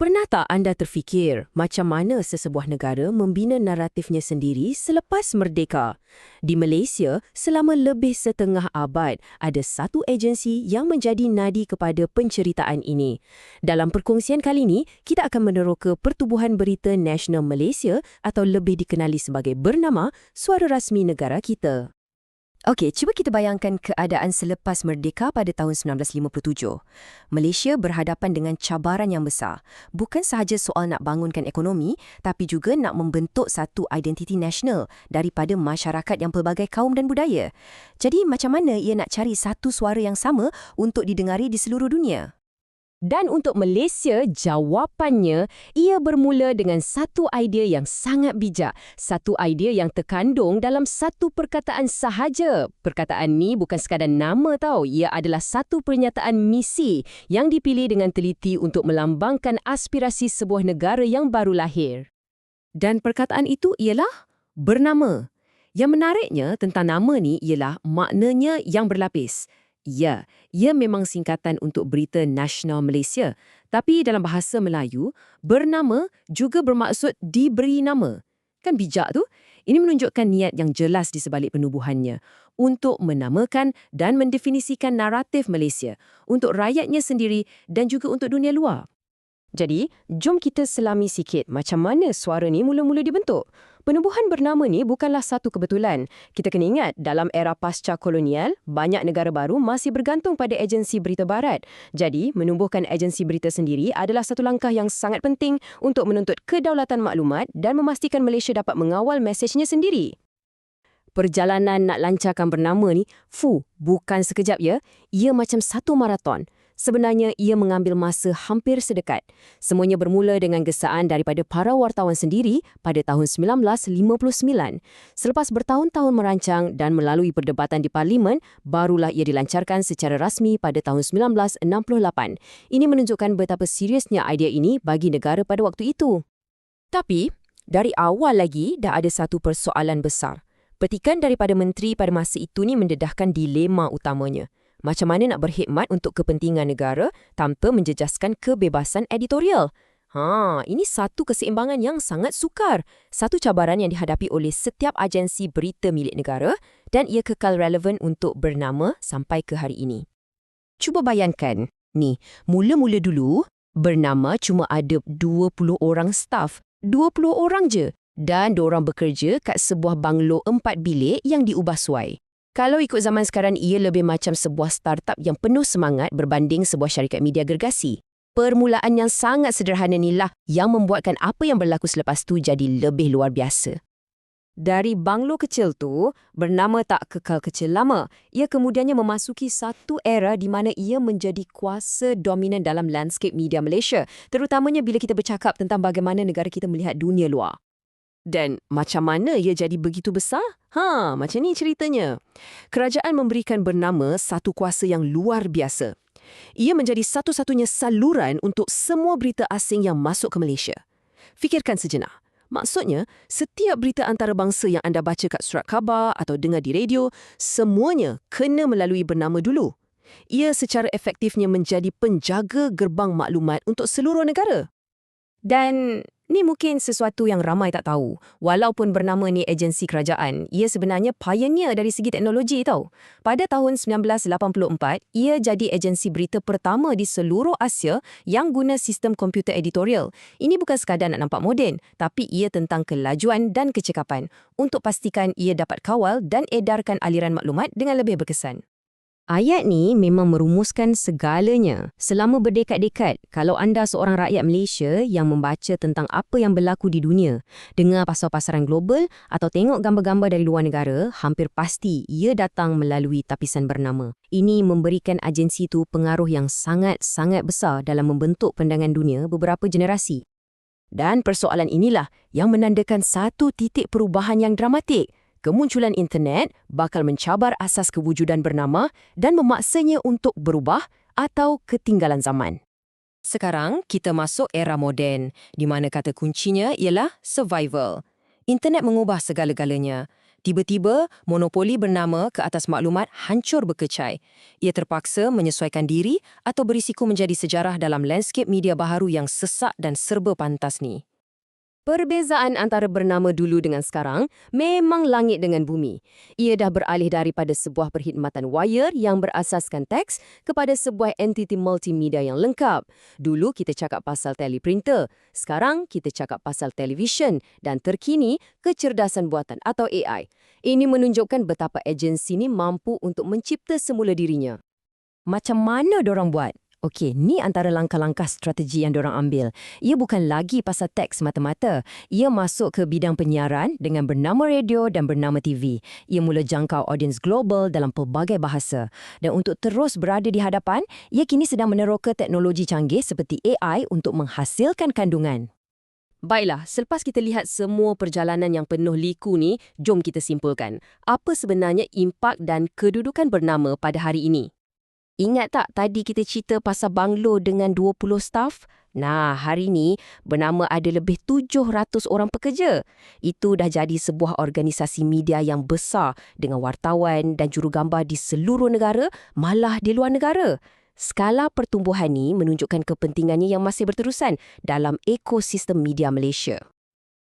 Pernah tak anda terfikir macam mana sesebuah negara membina naratifnya sendiri selepas merdeka? Di Malaysia, selama lebih setengah abad, ada satu agensi yang menjadi nadi kepada penceritaan ini. Dalam perkongsian kali ini, kita akan meneroka Pertubuhan Berita Nasional Malaysia atau lebih dikenali sebagai bernama Suara Rasmi Negara Kita. Okey, cuba kita bayangkan keadaan selepas merdeka pada tahun 1957. Malaysia berhadapan dengan cabaran yang besar. Bukan sahaja soal nak bangunkan ekonomi, tapi juga nak membentuk satu identiti nasional daripada masyarakat yang pelbagai kaum dan budaya. Jadi, macam mana ia nak cari satu suara yang sama untuk didengari di seluruh dunia? Dan untuk Malaysia, jawapannya ia bermula dengan satu idea yang sangat bijak. Satu idea yang terkandung dalam satu perkataan sahaja. Perkataan ni bukan sekadar nama tau. Ia adalah satu pernyataan misi yang dipilih dengan teliti untuk melambangkan aspirasi sebuah negara yang baru lahir. Dan perkataan itu ialah bernama. Yang menariknya tentang nama ni ialah maknanya yang berlapis. Ya, ia memang singkatan untuk Berita Nasional Malaysia. Tapi dalam bahasa Melayu, bernama juga bermaksud diberi nama. Kan bijak tu? Ini menunjukkan niat yang jelas di sebalik penubuhannya untuk menamakan dan mendefinisikan naratif Malaysia untuk rakyatnya sendiri dan juga untuk dunia luar. Jadi, jom kita selami sikit macam mana suara ni mula-mula dibentuk. Penubuhan bernama ni bukanlah satu kebetulan. Kita kena ingat, dalam era pasca kolonial, banyak negara baru masih bergantung pada agensi berita barat. Jadi, menubuhkan agensi berita sendiri adalah satu langkah yang sangat penting untuk menuntut kedaulatan maklumat dan memastikan Malaysia dapat mengawal mesejnya sendiri. Perjalanan nak lancarkan bernama ni, fu, bukan sekejap ya. Ia macam satu maraton. Sebenarnya ia mengambil masa hampir sedekat. Semuanya bermula dengan gesaan daripada para wartawan sendiri pada tahun 1959. Selepas bertahun-tahun merancang dan melalui perdebatan di parlimen, barulah ia dilancarkan secara rasmi pada tahun 1968. Ini menunjukkan betapa seriusnya idea ini bagi negara pada waktu itu. Tapi, dari awal lagi dah ada satu persoalan besar. Petikan daripada menteri pada masa itu ni mendedahkan dilema utamanya macam mana nak berkhidmat untuk kepentingan negara tanpa menjejaskan kebebasan editorial. Ha, ini satu keseimbangan yang sangat sukar. Satu cabaran yang dihadapi oleh setiap agensi berita milik negara dan ia kekal relevan untuk bernama sampai ke hari ini. Cuba bayangkan, ni, mula-mula dulu, bernama cuma ada 20 orang staf. 20 orang je. Dan diorang bekerja kat sebuah banglo empat bilik yang diubah suai. Kalau ikut zaman sekarang, ia lebih macam sebuah startup yang penuh semangat berbanding sebuah syarikat media gergasi. Permulaan yang sangat sederhana inilah yang membuatkan apa yang berlaku selepas tu jadi lebih luar biasa. Dari banglo kecil tu, bernama tak kekal kecil lama, ia kemudiannya memasuki satu era di mana ia menjadi kuasa dominan dalam landscape media Malaysia, terutamanya bila kita bercakap tentang bagaimana negara kita melihat dunia luar. Dan macam mana ia jadi begitu besar? Ha, macam ni ceritanya. Kerajaan memberikan bernama satu kuasa yang luar biasa. Ia menjadi satu-satunya saluran untuk semua berita asing yang masuk ke Malaysia. Fikirkan sejenak. Maksudnya, setiap berita antarabangsa yang anda baca kat surat khabar atau dengar di radio, semuanya kena melalui bernama dulu. Ia secara efektifnya menjadi penjaga gerbang maklumat untuk seluruh negara. Dan Ni mungkin sesuatu yang ramai tak tahu. Walaupun bernama ni agensi kerajaan, ia sebenarnya pioneer dari segi teknologi tau. Pada tahun 1984, ia jadi agensi berita pertama di seluruh Asia yang guna sistem komputer editorial. Ini bukan sekadar nak nampak moden, tapi ia tentang kelajuan dan kecekapan untuk pastikan ia dapat kawal dan edarkan aliran maklumat dengan lebih berkesan. Ayat ni memang merumuskan segalanya. Selama berdekad-dekad, kalau anda seorang rakyat Malaysia yang membaca tentang apa yang berlaku di dunia, dengar pasal pasaran global atau tengok gambar-gambar dari luar negara, hampir pasti ia datang melalui tapisan bernama. Ini memberikan agensi itu pengaruh yang sangat-sangat besar dalam membentuk pandangan dunia beberapa generasi. Dan persoalan inilah yang menandakan satu titik perubahan yang dramatik – kemunculan internet bakal mencabar asas kewujudan bernama dan memaksanya untuk berubah atau ketinggalan zaman. Sekarang, kita masuk era moden, di mana kata kuncinya ialah survival. Internet mengubah segala-galanya. Tiba-tiba, monopoli bernama ke atas maklumat hancur berkecai. Ia terpaksa menyesuaikan diri atau berisiko menjadi sejarah dalam landscape media baharu yang sesak dan serba pantas ni. Perbezaan antara bernama dulu dengan sekarang memang langit dengan bumi. Ia dah beralih daripada sebuah perkhidmatan wire yang berasaskan teks kepada sebuah entiti multimedia yang lengkap. Dulu kita cakap pasal teleprinter, sekarang kita cakap pasal televisyen dan terkini kecerdasan buatan atau AI. Ini menunjukkan betapa agensi ini mampu untuk mencipta semula dirinya. Macam mana dorang buat? Okey, ni antara langkah-langkah strategi yang diorang ambil. Ia bukan lagi pasal teks mata-mata. Ia masuk ke bidang penyiaran dengan bernama radio dan bernama TV. Ia mula jangkau audiens global dalam pelbagai bahasa. Dan untuk terus berada di hadapan, ia kini sedang meneroka teknologi canggih seperti AI untuk menghasilkan kandungan. Baiklah, selepas kita lihat semua perjalanan yang penuh liku ni, jom kita simpulkan. Apa sebenarnya impak dan kedudukan bernama pada hari ini? Ingat tak tadi kita cerita pasal banglo dengan 20 staf? Nah, hari ni bernama ada lebih 700 orang pekerja. Itu dah jadi sebuah organisasi media yang besar dengan wartawan dan jurugambar di seluruh negara, malah di luar negara. Skala pertumbuhan ini menunjukkan kepentingannya yang masih berterusan dalam ekosistem media Malaysia.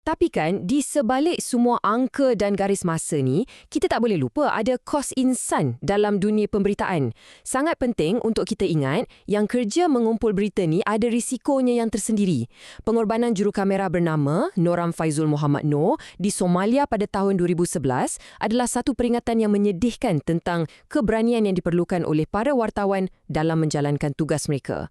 Tapi kan, di sebalik semua angka dan garis masa ni, kita tak boleh lupa ada kos insan dalam dunia pemberitaan. Sangat penting untuk kita ingat yang kerja mengumpul berita ni ada risikonya yang tersendiri. Pengorbanan juru kamera bernama Noram Faizul Muhammad Noor di Somalia pada tahun 2011 adalah satu peringatan yang menyedihkan tentang keberanian yang diperlukan oleh para wartawan dalam menjalankan tugas mereka.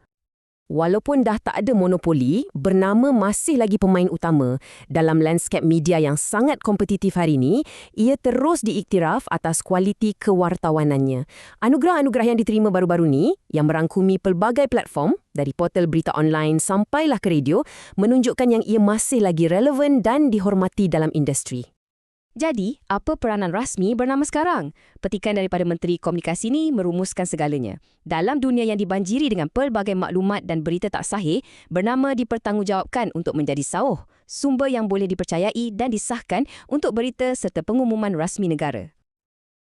Walaupun dah tak ada monopoli, bernama masih lagi pemain utama dalam landscape media yang sangat kompetitif hari ini, ia terus diiktiraf atas kualiti kewartawanannya. Anugerah-anugerah yang diterima baru-baru ni, yang merangkumi pelbagai platform, dari portal berita online sampailah ke radio, menunjukkan yang ia masih lagi relevan dan dihormati dalam industri. Jadi, apa peranan rasmi bernama sekarang? Petikan daripada Menteri Komunikasi ini merumuskan segalanya. Dalam dunia yang dibanjiri dengan pelbagai maklumat dan berita tak sahih, bernama dipertanggungjawabkan untuk menjadi sauh, sumber yang boleh dipercayai dan disahkan untuk berita serta pengumuman rasmi negara.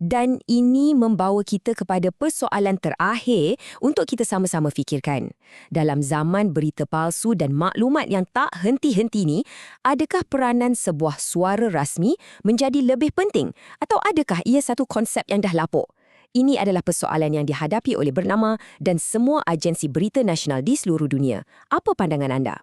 Dan ini membawa kita kepada persoalan terakhir untuk kita sama-sama fikirkan. Dalam zaman berita palsu dan maklumat yang tak henti-henti ni, adakah peranan sebuah suara rasmi menjadi lebih penting atau adakah ia satu konsep yang dah lapuk? Ini adalah persoalan yang dihadapi oleh Bernama dan semua agensi berita nasional di seluruh dunia. Apa pandangan anda?